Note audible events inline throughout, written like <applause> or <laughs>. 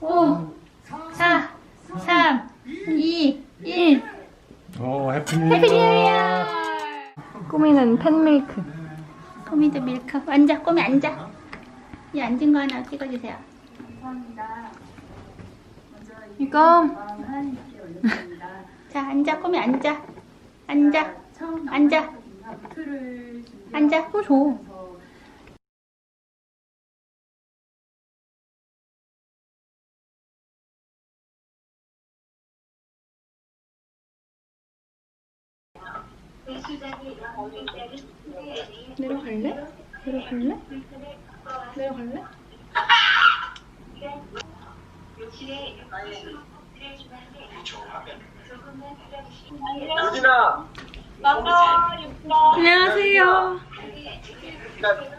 5, 4, 3, 2, 1. 오, 해피 뉴 해피 뉴 이어. 꾸미는 팬밀크. 꼬미도 밀크. 앉아, 꼬미 앉아. 이 앉은 거 하나 찍어주세요. 이거 자, 앉아, 꼬미 앉아. 앉아, 앉아. 앉아. 또 줘. 내려갈래? 내려갈래? 내려갈래? 유진아, 안녕하세요.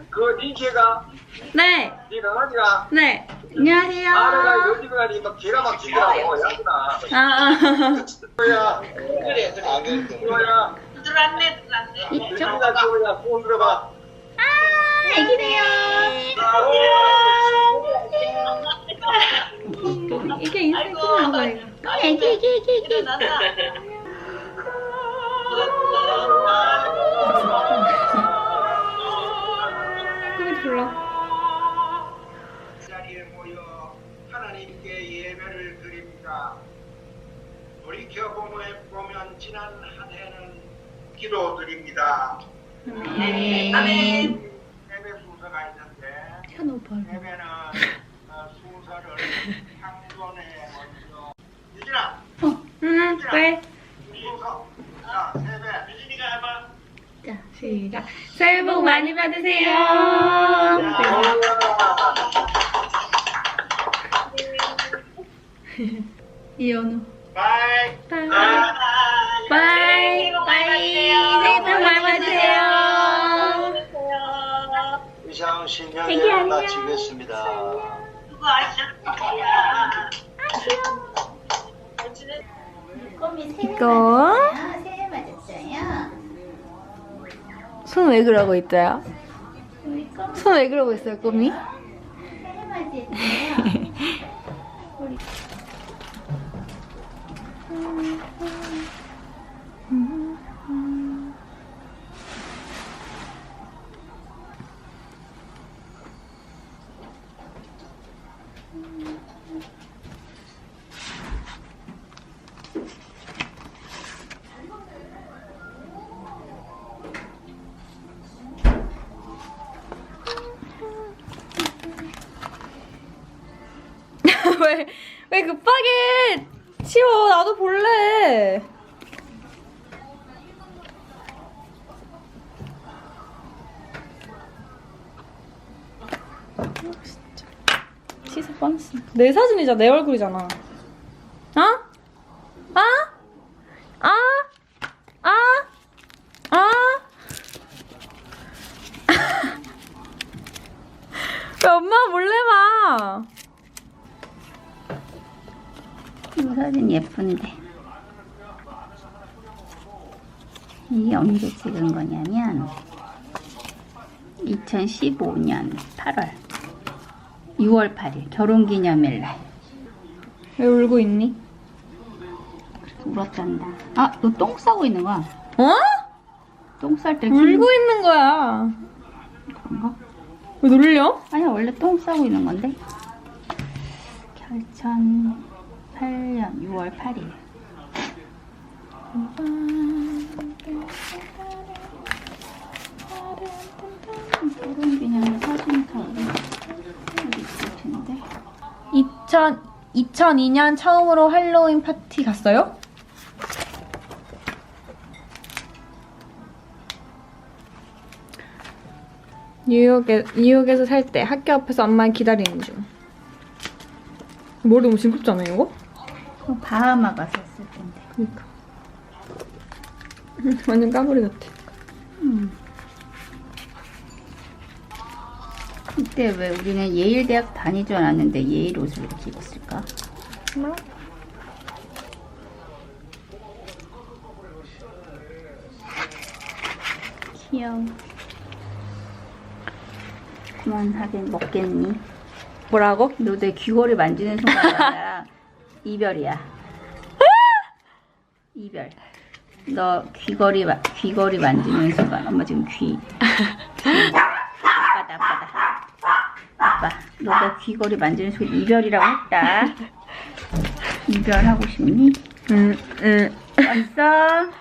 그 니개가 네, 니 강아지가 네. 안녕하세요. 아 내가 요즘 가니 막 개가 막히더라고 야구나. 아, 아. 뭐야? 그래 그래. 뭐야? 이쪽. 유진아 뭐야? 손 들어봐. 아, 애기네요. 이게 인생 이거. 애기, 애기, 애기, 애기. 꾸미 불러. 자리에 모여 하나님께 예배를 드립니다. 돌이켜 보면 보면 지난 한 해는 기도드립니다. 아멘. 예배 순서가 예배는 어, 순서를 향전에 먼저 유진아 응, 네. 순서 자 세배 유진이가 해봐. 자, 시작. 새해 복 많이 받으세요. <laughs> 이현우. 바이. 바이. 바이. 바이. 10년에 만나지겠습니다. 이거 손 왜 그러고 있어요? 손 왜 그러고 있어요, 꼬미? <laughs> 왜, 왜 급하게 치워? 나도 볼래. 진짜. 치사 뻔했어. 내 사진이잖아. 내 얼굴이잖아. 어? 아? 아? 아? 아? 왜 엄마 몰래 봐? 이 사진 예쁜데. 이게 언제 찍은 거냐면 2015년 8월 6월 8일 결혼기념일 날 왜 울고 있니? 울었단다. 아, 너 똥 싸고 있는 거야? 어? 똥 쌀때 울고 있는 거야. 그런가? 왜 놀려? 아니 원래 똥 싸고 있는 건데. 결천 8년 6월 8일. 결혼 기념일 사진 다 어디 어디 있을 텐데. 2000, 2002년 처음으로 할로윈 파티 갔어요? 뉴욕에, 뉴욕에서 살 때 학교 앞에서 엄마 기다리는 중. 머리 너무 징그럽지 않아, 이거? 그 바하마 갔었을 텐데. 그니까. 완전 까불이 같아. 음. 그때 왜 우리는 예일 대학 다니지 않았는데 예일 옷을 이렇게 입었을까? 뭐? 귀여워. 그만하긴 먹겠니? 뭐라고? 너 내 귀걸이 만지는 순간 이별이야. 이별. 너 귀걸이 마- 귀걸이 만지는 순간 엄마 지금 귀. 귀. 아빠다 아빠다. 아빠 너내 귀걸이 만지는 순간 이별이라고 했다. <laughs> 이별하고 싶니? 응, 응. 왔어?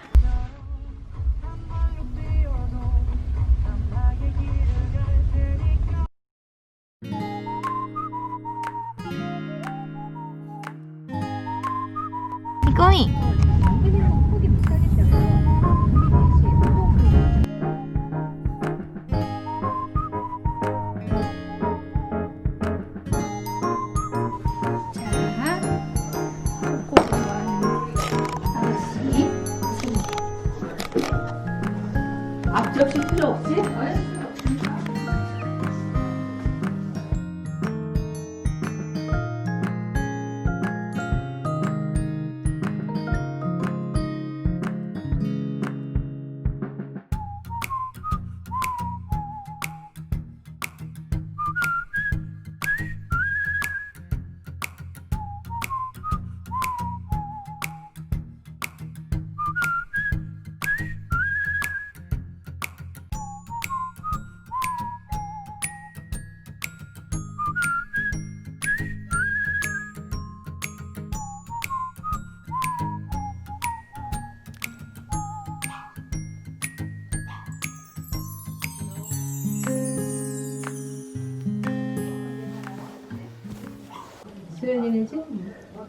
수연이네지?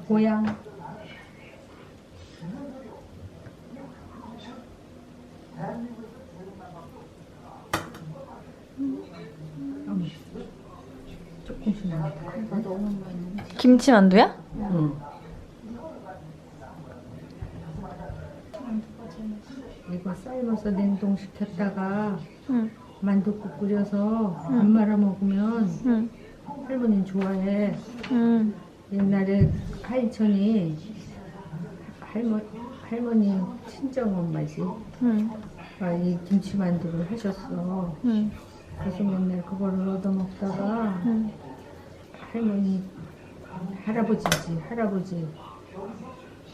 고향. 조금씩. 김치 만두야? 응. 이거 삶아서 냉동시켰다가 응, 만두국 끓여서 밥 말아 먹으면 응, 할머니는 좋아해. 응. 옛날에 하인천이 할머, 할머니 친정 엄마지. 응, 아, 이 김치만두를 하셨어. 응, 그래서 맨날 그거를 얻어 먹다가 응. 할머니, 할아버지지, 할아버지,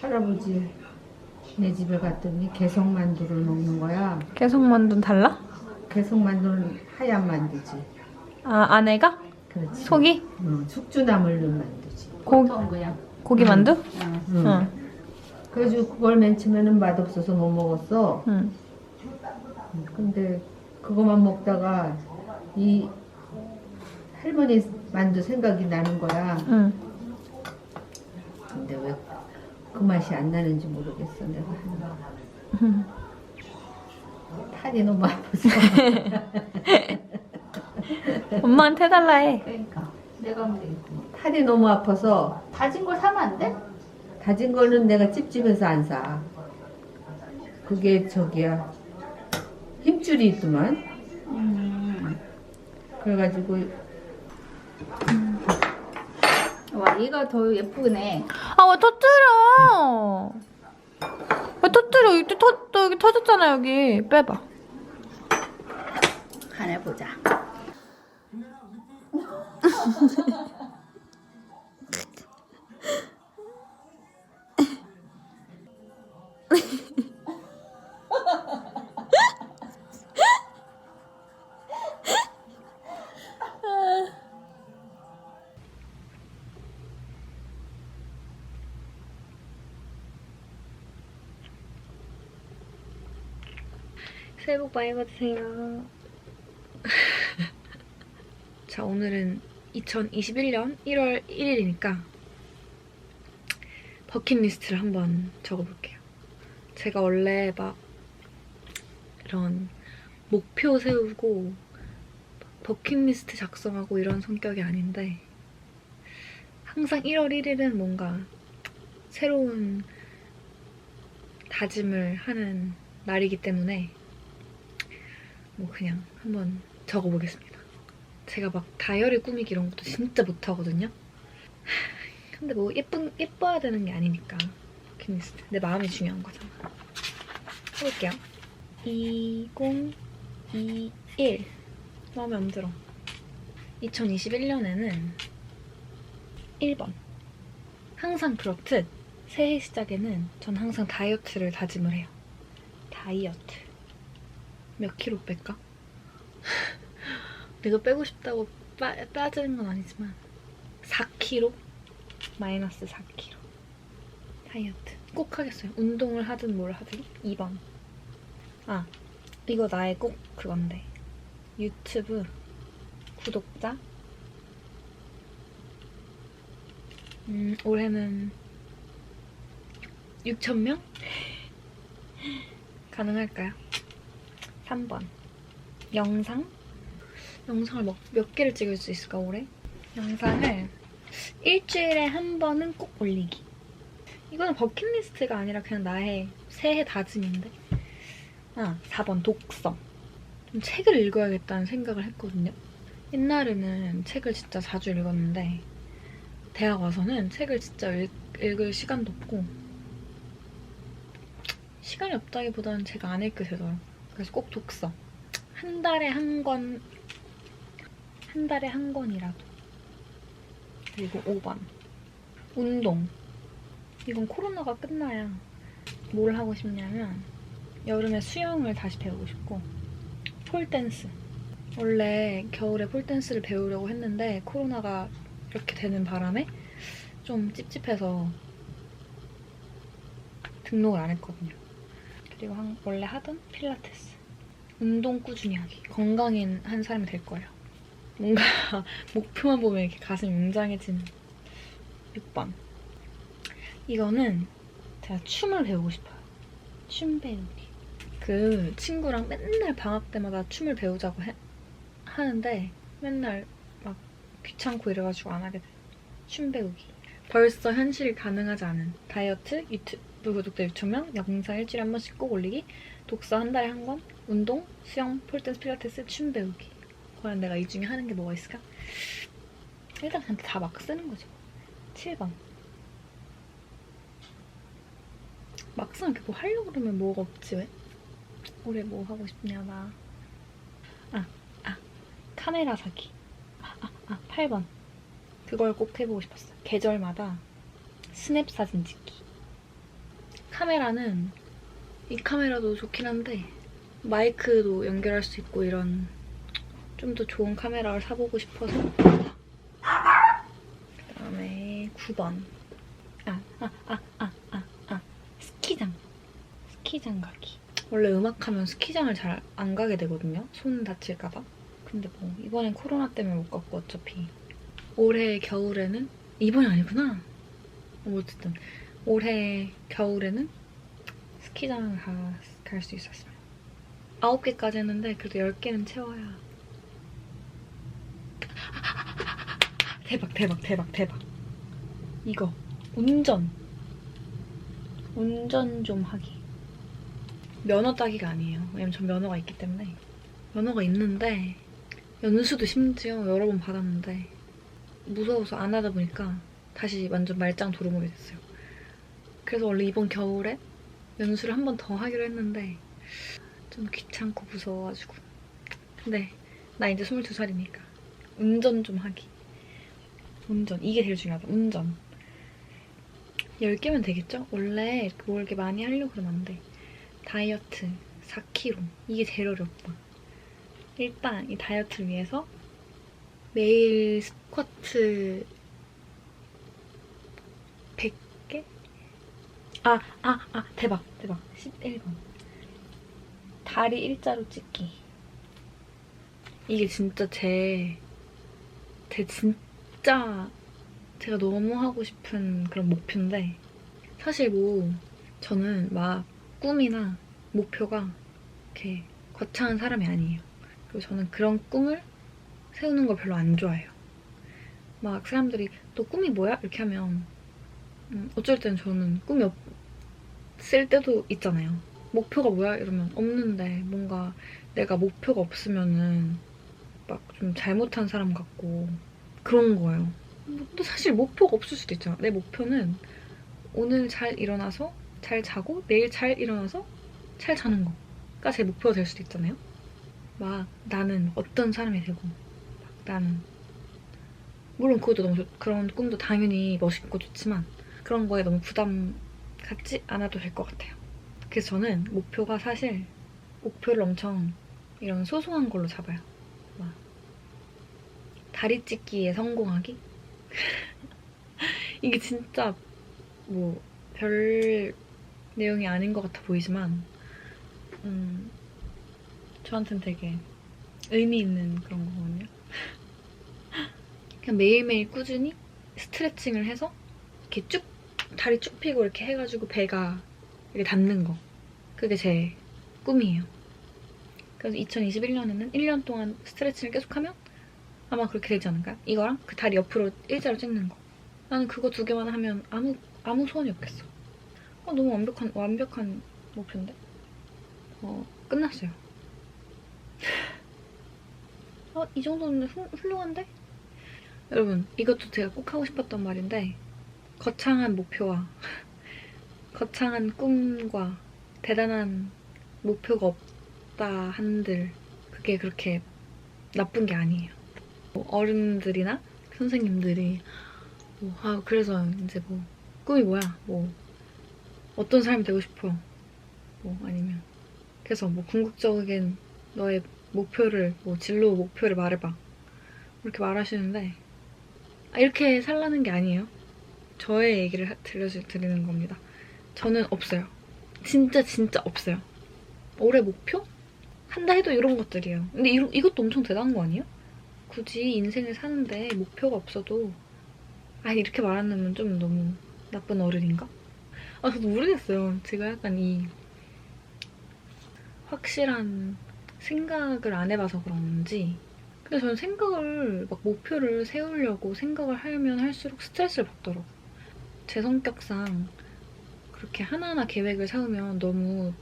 할아버지 내 집에 갔더니 개성만두를 먹는 거야. 계속 만두는 달라? 개성만두는 하얀 만두지. 아, 아내가? 그렇지. 속이? 응, 숙주나물 넣은 만두지. 고기, 거야? 고기 만두? 응. 응. 응, 그래가지고 그걸 맨 처음에는 맛없어서 못 먹었어. 응. 근데 그거만 먹다가 이 할머니 만두 생각이 나는 거야. 응. 근데 왜 그 맛이 안 나는지 모르겠어 내가 응. 팔이 너무 아파서 <laughs> 엄마한테 해달라 해. 그러니까 내가 하면 되겠구만. 팔이 너무 아파서 다진 걸 사면 안 돼? 다진 거는 내가 찝찝해서 안 사. 그게 저기야 힘줄이 있더만. 음. 그래가지고 와 얘가 더 예쁘네. 아, 왜 터뜨려? 왜 터뜨려? 여기 터, 또 여기 터졌잖아, 여기. 빼봐. 간을 보자. <laughs> 새해 복 많이 받으세요. <laughs> 자, 오늘은 2021년 1월 1일이니까 버킷리스트를 한번 적어볼게요. 제가 원래 막 이런 목표 세우고 버킷리스트 작성하고 이런 성격이 아닌데 항상 1월 1일은 뭔가 새로운 다짐을 하는 날이기 때문에 뭐 그냥 한번 적어보겠습니다. 제가 막 다이어리 꾸미기 이런 것도 진짜 못하거든요. <sighs> 근데 뭐 예쁜 예뻐야 되는 게 아니니까 내 마음이 중요한 거잖아. 해볼게요. 2021 마음에 안 들어. 2021년에는 1번. 항상 그렇듯 새해 시작에는 전 항상 다이어트를 다짐을 해요. 다이어트. 몇 킬로 뺄까? <laughs> 내가 빼고 싶다고 빠, 빠지는 건 아니지만 4kg? 마이너스 4kg. 다이어트. 꼭 하겠어요. 운동을 하든 뭘 하든 2번. 아, 이거 나의 꼭 그건데. 유튜브 구독자 음, 올해는 6,000명? <laughs> 가능할까요? 3번. 영상? 영상을 뭐, 몇 개를 찍을 수 있을까, 올해? 영상을 일주일에 한 번은 꼭 올리기. 이거는 버킷리스트가 아니라 그냥 나의 새해 다짐인데. 아, 4번. 독서. 좀 책을 읽어야겠다는 생각을 했거든요. 옛날에는 책을 진짜 자주 읽었는데, 대학 와서는 책을 진짜 읽, 읽을 시간도 없고, 시간이 없다기보다는 제가 안 읽게 되더라고요. 그래서 꼭 독서. 한 달에 한 권, 한 달에 한 권이라도. 그리고 5번. 운동. 이건 코로나가 끝나야 뭘 하고 싶냐면, 여름에 수영을 다시 배우고 싶고, 폴댄스. 원래 겨울에 폴댄스를 배우려고 했는데, 코로나가 이렇게 되는 바람에 좀 찝찝해서 등록을 안 했거든요. 그리고 한- 원래 하던 필라테스. 운동 꾸준히 하기. 건강인 한 사람이 될 거예요. 뭔가 <laughs> 목표만 보면 이렇게 가슴이 웅장해지는 6번. 이거는 제가 춤을 배우고 싶어요. 춤 배우기. 그 친구랑 맨날 방학 때마다 춤을 배우자고 해- 하는데 맨날 막 귀찮고 이래가지고 안 하게 돼요. 춤 배우기. 벌써 현실 가능하지 않은 다이어트, 유튜브 구독자 6천명, 영상 일주일에 한 번씩 꼭 올리기, 독서 한 달에 한 권, 운동, 수영, 폴댄스, 필라테스, 춤 배우기. 과연 내가 이 중에 하는 게 뭐가 있을까? 일단 그냥 다 막 쓰는 거죠. 7번. 막상 이렇게 뭐 하려고 그러면 뭐가 없지 왜? 올해 뭐 하고 싶냐 나. 아, 아, 카메라 사기. 아, 아, 아, 8번. 그걸 꼭 해보고 싶었어요. 계절마다 스냅 사진 찍기. 카메라는 이 카메라도 좋긴 한데 마이크도 연결할 수 있고 이런 좀 더 좋은 카메라를 사보고 싶어서. 그다음에 9번. 아, 아, 아, 아, 아, 아. 스키장. 스키장 가기. 원래 음악하면 스키장을 잘 안 가게 되거든요. 손 다칠까봐. 근데 뭐 이번엔 코로나 때문에 못 갔고 어차피 올해 겨울에는 이번이 아니구나. 뭐 어쨌든 올해 겨울에는 스키장을 갈 수 있었어요. 9개까지 했는데 그래도 10개는 채워야. 대박 대박 대박 대박. 이거 운전. 운전 좀 하기. 면허 따기가 아니에요. 왜냐면 전 면허가 있기 때문에. 면허가 있는데 연수도 심지어 여러 번 받았는데 무서워서 안 하다 보니까 다시 완전 말짱 도루묵이 됐어요 그래서 원래 이번 겨울에 연수를 한 번 더 하기로 했는데 좀 귀찮고 무서워가지고. 근데 나 이제 22살이니까 운전 좀 하기. 운전 이게 제일 중요하다. 운전. 10개면 되겠죠? 원래 뭘 이렇게 많이 하려고 그러면 안돼. 다이어트 4kg 이게 제일 어렵다. 일단 이 다이어트를 위해서 매일 스쿼트 100개? 아, 아, 아, 대박, 대박. 11번. 다리 일자로 찍기. 이게 진짜 제, 제 진짜 제가 너무 하고 싶은 그런 목표인데, 사실 뭐, 저는 막 꿈이나 목표가 이렇게 거창한 사람이 아니에요. 그리고 저는 그런 꿈을 세우는 걸 별로 안 좋아해요. 막 사람들이 너 꿈이 뭐야? 이렇게 하면 음, 어쩔 땐 저는 꿈이 없 을 때도 있잖아요. 목표가 뭐야? 이러면 없는데 뭔가 내가 목표가 없으면은 막 좀 잘못한 사람 같고 그런 거예요. 근데 사실 목표가 없을 수도 있잖아. 내 목표는 오늘 잘 일어나서 잘 자고 내일 잘 일어나서 잘 자는 거가 제 목표가 될 수도 있잖아요. 막 나는 어떤 사람이 되고 막 나는 물론 그것도 너무 좋- 그런 꿈도 당연히 멋있고 좋지만 그런 거에 너무 부담 갖지 않아도 될 것 같아요. 그래서 저는 목표가 사실 목표를 엄청 이런 소소한 걸로 잡아요. 막 다리 찢기에 성공하기? <laughs> 이게 진짜 뭐 별 내용이 아닌 것 같아 보이지만 음, 저한테는 되게 의미 있는 그런 거거든요. <laughs> 그냥 매일매일 꾸준히 스트레칭을 해서 이렇게 쭉 다리 쭉 펴고 이렇게 해가지고 배가 이렇게 닿는 거. 그게 제 꿈이에요. 그래서 2021년에는 1년 동안 스트레칭을 계속하면 아마 그렇게 되지 않을까요? 이거랑 그 다리 옆으로 일자로 찍는 거. 나는 그거 두 개만 하면 아무 아무 소원이 없겠어. 어, 너무 완벽한 완벽한 목표인데. 어 끝났어요. 어, 이 정도는 훌, 훌륭한데? 여러분, 이것도 제가 꼭 하고 싶었던 말인데, 거창한 목표와 거창한 꿈과 대단한 목표가 없다 한들, 그게 그렇게 나쁜 게 아니에요. 뭐 어른들이나 선생님들이, 뭐, 아, 그래서 이제 뭐, 꿈이 뭐야? 뭐, 어떤 사람이 되고 싶어? 뭐, 아니면, 그래서 뭐, 궁극적인 너의 목표를 뭐 진로 목표를 말해봐 이렇게 말하시는데 아, 이렇게 살라는 게 아니에요 저의 얘기를 하- 들려드리는 겁니다 저는 없어요 진짜 진짜 없어요 올해 목표? 한다 해도 이런 것들이에요 근데 이, 이것도 엄청 대단한 거 아니에요? 굳이 인생을 사는데 목표가 없어도 아 이렇게 말하는 좀 너무 나쁜 어른인가? 아 저도 모르겠어요 제가 약간 이 확실한 생각을 안 해봐서 그런지 근데 저는 생각을 막 목표를 세우려고 생각을 하면 할수록 스트레스를 받더라고요. 제 성격상 그렇게 하나하나 계획을 세우면 너무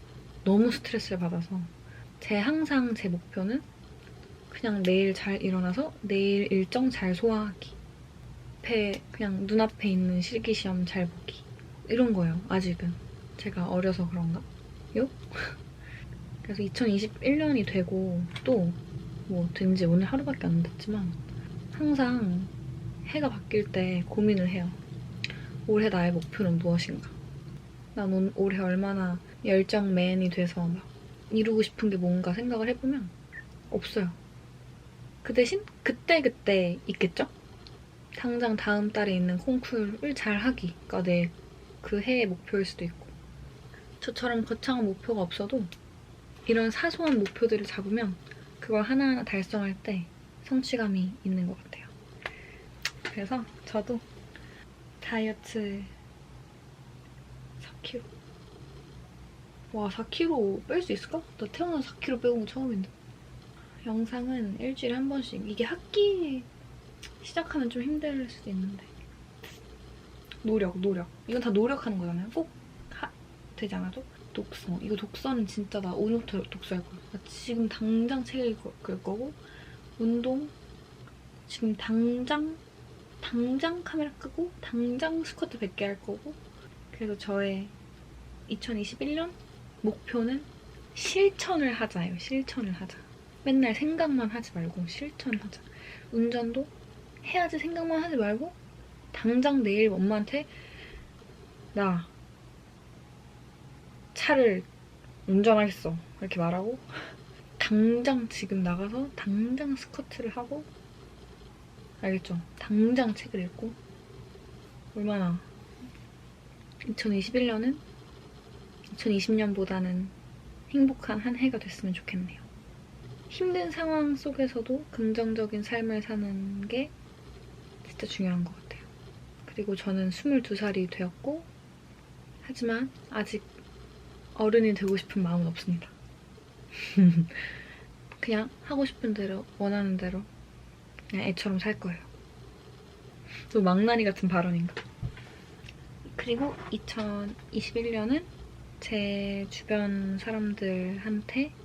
너무 스트레스를 받아서 제 항상 제 목표는 그냥 내일 잘 일어나서 내일 일정 잘 소화하기 앞에 그냥 눈앞에 있는 실기시험 잘 보기 이런 거예요 아직은 제가 어려서 그런가? 요? <laughs> 그래서 2021년이 되고 또 뭐 된지 오늘 하루밖에 안 됐지만 항상 해가 바뀔 때 고민을 해요. 올해 나의 목표는 무엇인가? 난 올- 올해 얼마나 열정맨이 돼서 막 이루고 싶은 게 뭔가 생각을 해보면 없어요. 그 대신 그때그때 있겠죠? 당장 다음 달에 있는 콩쿨을 잘 하기가 내 그 해의 목표일 수도 있고 저처럼 거창한 목표가 없어도 이런 사소한 목표들을 잡으면 그걸 하나하나 달성할 때 성취감이 있는 것 같아요. 그래서 저도 다이어트 4kg. 와, 4kg 뺄 수 있을까? 나 태어나서 4kg 빼온 거 처음인데. 영상은 일주일에 한 번씩. 이게 학기 시작하면 좀 힘들 수도 있는데. 노력, 노력. 이건 다 노력하는 거잖아요. 꼭 하, 되지 않아도. 독서. 이거 독서는 진짜 나 오늘부터 독서할 거야. 나 지금 당장 책을 읽을 거고, 운동. 지금 당장, 당장 카메라 끄고, 당장 스쿼트 100개 할 거고. 그래서 저의 2021년 목표는 실천을 하자예요. 실천을 하자. 맨날 생각만 하지 말고 실천을 하자. 운전도 해야지 생각만 하지 말고, 당장 내일 엄마한테, 나 차를 운전하겠어. 이렇게 말하고 당장 지금 나가서 당장 스쿼트를 하고 알겠죠? 당장 책을 읽고 얼마나 2021년은 2020년보다는 행복한 한 해가 됐으면 좋겠네요. 힘든 상황 속에서도 긍정적인 삶을 사는 게 진짜 중요한 것 같아요. 그리고 저는 22살이 되었고 하지만 아직 어른이 되고 싶은 마음은 없습니다. <laughs> 그냥 하고 싶은 대로 원하는 대로 그냥 애처럼 살 거예요. 또 망나니 같은 발언인가? 그리고 2021년은 제 주변 사람들한테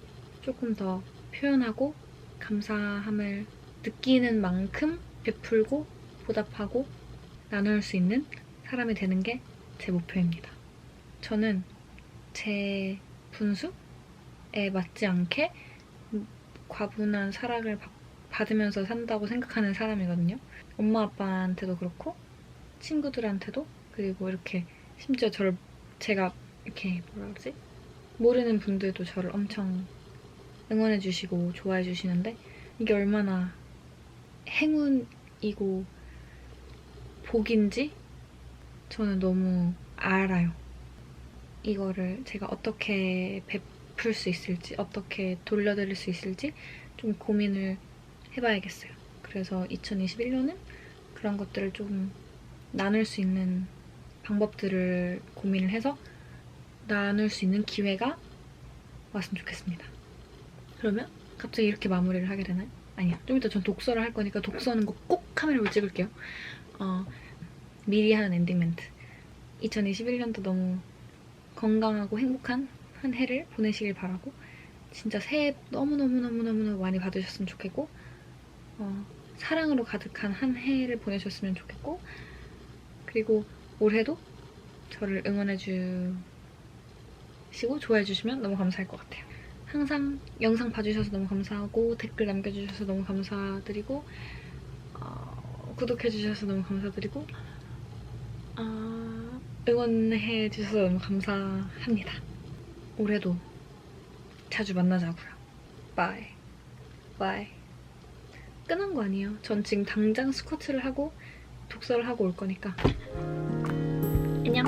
조금 더 표현하고 감사함을 느끼는 만큼 베풀고 보답하고 나눌 수 있는 사람이 되는 게 제 목표입니다. 저는 제 분수에 맞지 않게 과분한 사랑을 받, 받으면서 산다고 생각하는 사람이거든요. 엄마 아빠한테도 그렇고 친구들한테도 그리고 이렇게 심지어 저를 제가 이렇게 뭐라 그러지? 모르는 분들도 저를 엄청 응원해 주시고 좋아해 주시는데 이게 얼마나 행운이고 복인지 저는 너무 알아요. 이거를 제가 어떻게 베풀 수 있을지, 어떻게 돌려드릴 수 있을지 좀 고민을 해봐야겠어요. 그래서 2021년은 그런 것들을 좀 나눌 수 있는 방법들을 고민을 해서 나눌 수 있는 기회가 왔으면 좋겠습니다. 그러면 갑자기 이렇게 마무리를 하게 되나요? 아니야. 좀 이따 전 독서를 할 거니까 독서하는 거 꼭 카메라로 찍을게요. 어, 미리 하는 엔딩 멘트. 2021년도 너무 건강하고 행복한 한 해를 보내시길 바라고 진짜 새해 너무너무너무너무 많이 받으셨으면 좋겠고 어, 사랑으로 가득한 한 해를 보내셨으면 좋겠고 그리고 올해도 저를 응원해 주시고 좋아해 주시면 너무 감사할 것 같아요. 항상 영상 봐주셔서 너무 감사하고 댓글 남겨주셔서 너무 감사드리고 어, 구독해 주셔서 너무 감사드리고 어, 응원해 주셔서 너무 감사합니다. 올해도 자주 만나자고요. 바이. 바이. 끝난 거 아니에요. 전 지금 당장 스쿼트를 하고 독서를 하고 올 거니까. 안녕.